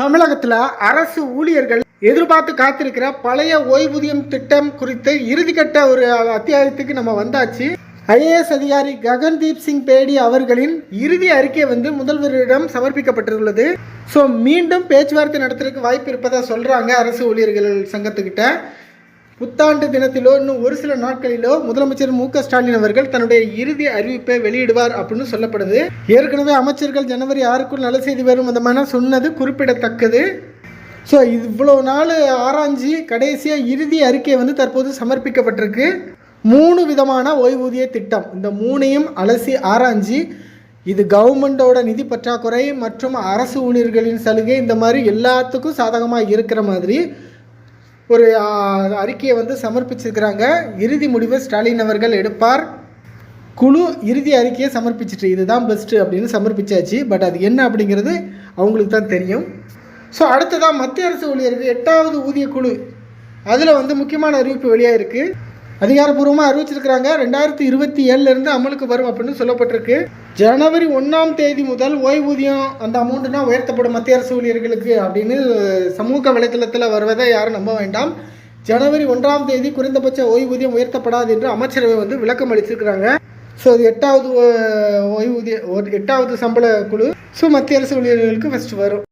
தமிழகத்தில் அரசு ஊழியர்கள் எதிர்பார்த்து காத்திருக்கிற பழைய ஓய்வூதியம் திட்டம் குறித்து இறுதிக்கட்ட ஒரு அத்தியாயத்துக்கு நம்ம வந்தாச்சு. ஐஏஎஸ் அதிகாரி ககன்தீப் சிங் பேடி அவர்களின் இறுதி அறிக்கை வந்து முதல்வரிடம் சமர்ப்பிக்கப்பட்டுள்ளது ஸோ மீண்டும் பேச்சுவார்த்தை நடத்துறதுக்கு வாய்ப்பு இருப்பதாக சொல்கிறாங்க அரசு ஊழியர்கள் சங்கத்துக்கிட்ட. புத்தாண்டு தினத்திலோ இன்னும் ஒரு சில நாட்களிலோ முதலமைச்சர் மு ஸ்டாலின் அவர்கள் தன்னுடைய இறுதி அறிவிப்பை வெளியிடுவார் அப்படின்னு சொல்லப்படுது. ஏற்கனவே அமைச்சர்கள் ஜனவரி ஆறுக்குள் நல்ல செய்தி வரும் விதமான சொன்னது குறிப்பிடத்தக்கது. ஸோ இவ்வளோ நாள் ஆராய்ஞ்சி கடைசியாக இறுதி அறிக்கை வந்து தற்போது சமர்ப்பிக்கப்பட்டிருக்கு. மூணு விதமான ஓய்வூதிய திட்டம். இந்த மூணையும் அலசி ஆராய்ஞ்சி இது கவர்மெண்டோட நிதி பற்றாக்குறை மற்றும் அரசு ஊழியர்களின் சலுகை இந்த மாதிரி எல்லாத்துக்கும் சாதகமாக இருக்கிற மாதிரி ஒரு அறிக்கையை வந்து சமர்ப்பிச்சிருக்கிறாங்க. இறுதி முடிவை ஸ்டாலின் அவர்கள் எடுப்பார். குழு இறுதி அறிக்கையை சமர்ப்பிச்சிட்டு இதுதான் பெஸ்ட்டு அப்படின்னு சமர்ப்பிச்சாச்சு. பட் அது என்ன அப்படிங்கிறது அவங்களுக்கு தான் தெரியும். ஸோ அடுத்ததாக மத்திய அரசு ஊழியருக்கு எட்டாவது ஊதிய குழு. அதில் வந்து முக்கியமான அறிவிப்பு வெளியாக இருக்குது அதிகாரப்பூர்வமாக அறிவிச்சிருக்கிறாங்க. ரெண்டாயிரத்தி இருபத்தி ஏழுலேருந்து அமலுக்கு வரும் அப்படின்னு சொல்லப்பட்டிருக்கு. ஜனவரி ஒன்றாம் தேதி முதல் ஓய்வூதியம் அந்த அமௌண்ட்டுனா உயர்த்தப்படும் மத்திய அரசு ஊழியர்களுக்கு அப்படின்னு சமூக வலைத்தளத்தில் வருவதை யாரும் நம்ப வேண்டாம். ஜனவரி ஒன்றாம் தேதி குறைந்தபட்ச ஓய்வூதியம் உயர்த்தப்படாது என்று அமைச்சரவை வந்து விளக்கம் அளிச்சிருக்கிறாங்க. ஸோ அது எட்டாவது ஓ- ஓய்வூதிய ஒரு எட்டாவது சம்பள குழு. ஸோ மத்திய அரசு ஊழியர்களுக்கு ஃபஸ்ட்டு வரும்.